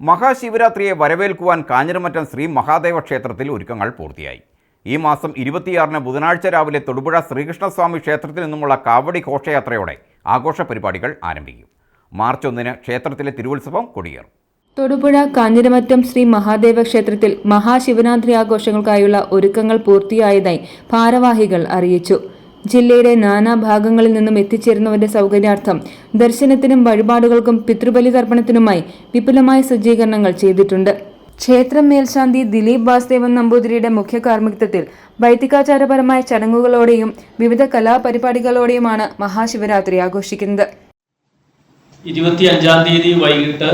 മഹാശിവരാത്രിയെ വരവേൽക്കുവാൻ കാഞ്ഞിരമറ്റം ശ്രീ മഹാദേവ ക്ഷേത്രത്തിൽ ഒരുക്കങ്ങൾ പൂർത്തിയായി. ഈ മാസം ഇരുപത്തിയാറിന് ബുധനാഴ്ച രാവിലെ തൊടുപുഴ ശ്രീകൃഷ്ണസ്വാമി ക്ഷേത്രത്തിൽ നിന്നുമുള്ള കാവടി ഘോഷയാത്രയോടെ ആഘോഷ പരിപാടികൾ ആരംഭിക്കും. മാർച്ച് ഒന്നിന് ക്ഷേത്രത്തിലെ തിരുവുത്സവം കൊടിയേറും. തൊടുപുഴ കാഞ്ഞിരമറ്റം ശ്രീ മഹാദേവ ക്ഷേത്രത്തിൽ മഹാശിവരാത്രി ആഘോഷങ്ങൾക്കായുള്ള ഒരുക്കങ്ങൾ പൂർത്തിയായതായി ഭാരവാഹികൾ അറിയിച്ചു. ജില്ലയുടെ നാനാഭാഗങ്ങളിൽ നിന്നും എത്തിച്ചേരുന്നവരുടെ സൗകര്യാർത്ഥം ദർശനത്തിനും വഴിപാടുകൾക്കും പിതൃബലി തർപ്പണത്തിനുമായി വിപുലമായ സജ്ജീകരണങ്ങൾ ചെയ്തിട്ടുണ്ട്. ക്ഷേത്രം മേൽശാന്തി ദിലീപ് വാസുദേവൻ നമ്പൂതിരിയുടെ മുഖ്യ കാർമ്മികത്വത്തിൽ വൈദികാചാരപരമായ ചടങ്ങുകളോടെയും വിവിധ കലാപരിപാടികളോടെയുമാണ് മഹാശിവരാത്രി ആഘോഷിക്കുന്നത്. ഇരുപത്തിയഞ്ചാം തീയതി വൈകിട്ട്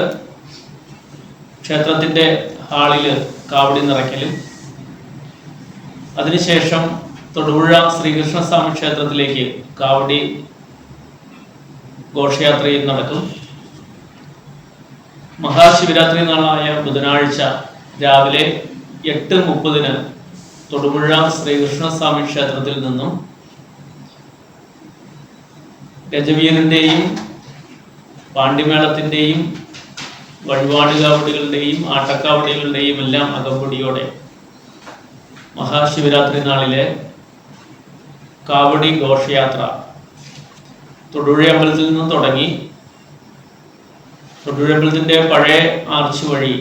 ക്ഷേത്രത്തിന്റെ ഹാളിൽ കാവടി നിറയ്ക്കലും. അതിനുശേഷം തൊടുപുഴ ശ്രീകൃഷ്ണസ്വാമി ക്ഷേത്രത്തിലേക്ക് കാവടി ഘോഷയാത്രയും നടക്കും. മഹാശിവരാത്രി നാളായ ബുധനാഴ്ച രാവിലെ എട്ട് മുപ്പതിന് തൊടുപുഴ ശ്രീകൃഷ്ണസ്വാമി ക്ഷേത്രത്തിൽ നിന്നും രജവീരന്റെയും വഴിപാട് കാവടികളുടെയും ആട്ടക്കാവടികളുടെയും എല്ലാം അകമ്പടിയോടെ മഹാശിവരാത്രി നാളിലെ കാവടി ഘോഷയാത്ര. തൊടുപുഴ അമ്പലത്തിൽ നിന്നും തുടങ്ങി. തൊടുപുഴ അമ്പലത്തിന്റെ പഴയ ആർച്ച് വഴി.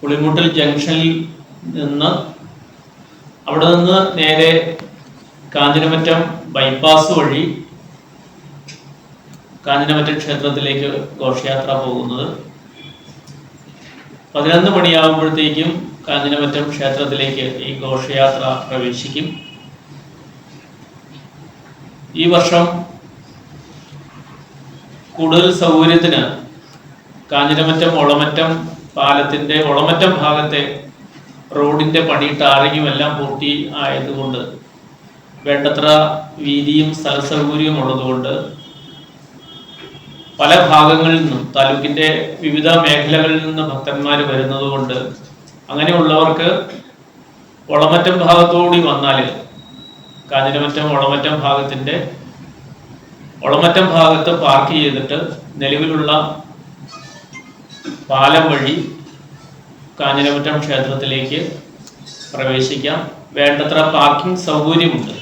പുളിമുട്ടൽ ജംഗ്ഷനിൽ നിന്ന് അവിടെ നിന്ന് നേരെ കാഞ്ഞിരമറ്റം ബൈപ്പാസ് വഴി കാഞ്ഞിരമറ്റം ക്ഷേത്രത്തിലേക്ക് ഘോഷയാത്ര പോകുന്നത്. പതിനൊന്ന് മണിയാകുമ്പോഴത്തേക്കും കാഞ്ഞിരമറ്റം ക്ഷേത്രത്തിലേക്ക് ഈ ഘോഷയാത്ര പ്രവേശിക്കും. ഈ വർഷം കൂടുതൽ സൗകര്യത്തിന് കാഞ്ഞിരമറ്റം ഒളമറ്റം പാലത്തിന്റെ ഒളമറ്റം ഭാഗത്തെ റോഡിന്റെ പണി ടാറിങ്ങും എല്ലാം പൂർത്തി ആയതുകൊണ്ട് വേണ്ടത്ര വീതിയും സ്ഥല സൗകര്യവും ഉള്ളതുകൊണ്ട് പല ഭാഗങ്ങളിൽ നിന്നും താലൂക്കിന്റെ വിവിധ മേഖലകളിൽ നിന്ന് ഭക്തന്മാർ വരുന്നത് കൊണ്ട് അങ്ങനെയുള്ളവർക്ക് ഒളമറ്റം ഭാഗത്തോടി വന്നാൽ കാഞ്ഞിരമറ്റം ഒളമറ്റം ഭാഗത്തിന്റെ ഒളമറ്റം ഭാഗത്ത് പാർക്ക് ചെയ്തിട്ട് നിലവിലുള്ള പാലം വഴി കാഞ്ഞിരമറ്റം ക്ഷേത്രത്തിലേക്ക് പ്രവേശിക്കാം. വേണ്ടത്ര പാർക്കിംഗ് സൗകര്യമുണ്ട്.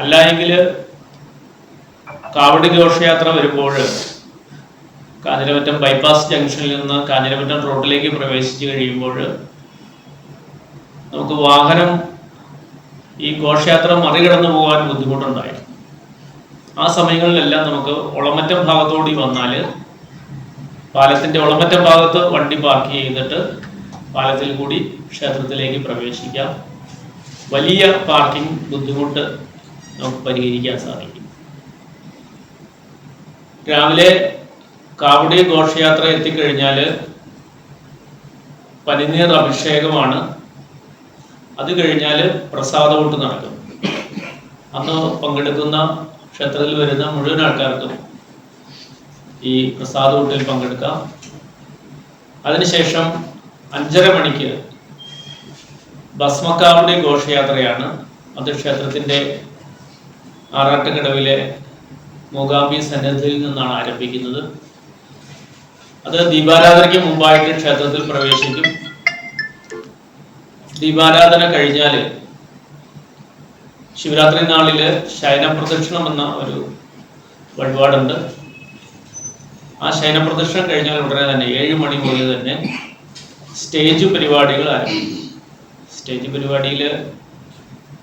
അല്ല എങ്കിൽ കാവടി ഘോഷയാത്ര വരുമ്പോൾ കാഞ്ഞിരമറ്റം ബൈപ്പാസ് ജംഗ്ഷനിൽ നിന്ന് കാഞ്ഞിരമറ്റം റോഡിലേക്ക് പ്രവേശിച്ചു കഴിയുമ്പോൾ നമുക്ക് വാഹനം ഈ ഘോഷയാത്ര മറികടന്നു പോകാൻ ബുദ്ധിമുട്ടുണ്ടായി. ആ സമയങ്ങളിലെല്ലാം നമുക്ക് ഒളമറ്റം ഭാഗത്തോടി വന്നാൽ പാലത്തിന്റെ ഒളമറ്റം ഭാഗത്ത് വണ്ടി പാർക്ക് ചെയ്തിട്ട് പാലത്തിൽ കൂടി ക്ഷേത്രത്തിലേക്ക് പ്രവേശിക്കാം. വലിയ പാർക്കിംഗ് ബുദ്ധിമുട്ട് നമുക്ക് പരിഹരിക്കാൻ സാധിക്കും. രാവിലെ കാവടി ഘോഷയാത്ര എത്തിക്കഴിഞ്ഞാൽ പനിനീർ അഭിഷേകമാണ്. അത് കഴിഞ്ഞാൽ പ്രസാദവൂട്ട് നടക്കും. അന്ന് പങ്കെടുക്കുന്ന ക്ഷേത്രത്തിൽ വരുന്ന മുഴുവൻ ആൾക്കാർക്കും ഈ പ്രസാദവൂട്ടിൽ പങ്കെടുക്കാം. അതിനുശേഷം അഞ്ചര മണിക്ക് ഭസ്മക്കാവടി ഘോഷയാത്രയാണ്. അത് ക്ഷേത്രത്തിന്റെ ആറാട്ടുകടവിലെ മൂകാംബി സന്നിധിയിൽ നിന്നാണ് ആരംഭിക്കുന്നത്. അത് ദീപാരാധനയ്ക്ക് മുമ്പായിട്ട് ക്ഷേത്രത്തിൽ പ്രവേശിക്കും. ദീപാരാധന കഴിഞ്ഞാൽ ശിവരാത്രി നാളിൽ ശയനപ്രദക്ഷിണം എന്ന ഒരു വഴിപാടുണ്ട്. ആ ശയനപ്രദക്ഷിണം കഴിഞ്ഞാൽ ഉടനെ തന്നെ ഏഴ് മണി മുതൽ തന്നെ സ്റ്റേജ് പരിപാടികൾ ആരംഭിക്കും. സ്റ്റേജ് പരിപാടിയിൽ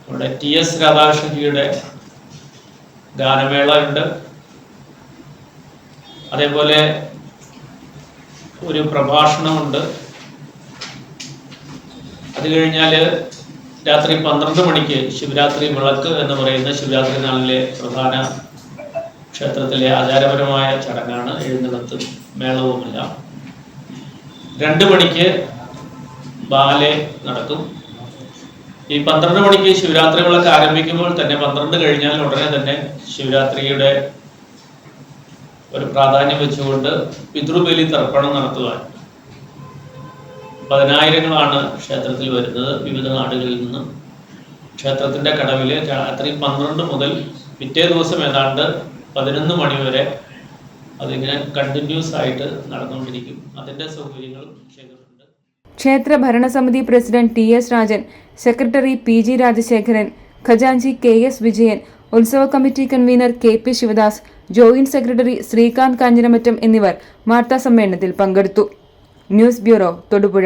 നമ്മുടെ ടി എസ് രാധാകൃഷ്ണജിയുടെ ഗാനമേള ഉണ്ട്. അതേപോലെ ഒരു പ്രഭാഷണമുണ്ട്. അത് കഴിഞ്ഞാൽ രാത്രി പന്ത്രണ്ട് മണിക്ക് ശിവരാത്രി വിളക്ക് എന്ന് പറയുന്ന ശിവരാത്രി നാളിലെ പ്രധാന ക്ഷേത്രത്തിലെ ആചാരപരമായ ചടങ്ങാണ് എഴുന്നള്ളത്ത് മേളവുമില്ല. രണ്ട് മണിക്ക് ബാലെ നടക്കും. ഈ പന്ത്രണ്ട് മണിക്ക് ശിവരാത്രി വിളക്ക് ആരംഭിക്കുമ്പോൾ തന്നെ പന്ത്രണ്ട് കഴിഞ്ഞാൽ ഉടനെ തന്നെ ശിവരാത്രിയുടെ ഒരു പ്രാധാന്യം വെച്ചുകൊണ്ട് പിതൃബലി തർപ്പണം നടത്തുക പതിനായിരങ്ങളാണ് ക്ഷേത്രത്തിൽ വരുന്നത് വിവിധ നാടുകളിൽ നിന്ന്. ക്ഷേത്രത്തിന്റെ കടവിൽ രാത്രി പന്ത്രണ്ട് മുതൽ പിറ്റേ ദിവസം ഏതാണ്ട് പതിനൊന്ന് മണിവരെ അതിങ്ങനെ കണ്ടിന്യൂസ് ആയിട്ട് നടന്നുകൊണ്ടിരിക്കും. അതിന്റെ സൗകര്യങ്ങൾ ക്ഷേത്രത്തിലുണ്ട് ക്ഷേത്ര ഭരണസമിതി president T S Rajan secretary P G Rajasekharan ഖജാൻജി K S Vijayan ഉത്സവ committee convener K P Sivadas joint secretary Srikanth Kanjiramattam എന്നിവർ വാർത്താസമ്മേളനത്തിൽ പങ്കെടുത്തു. News bureau Thodupuzha.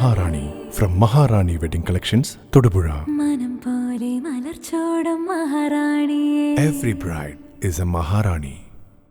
Maharani from Maharani wedding collections Thodupuzha. മനം പോലെ മലർച്ചോടും Maharani every bride is a Maharani.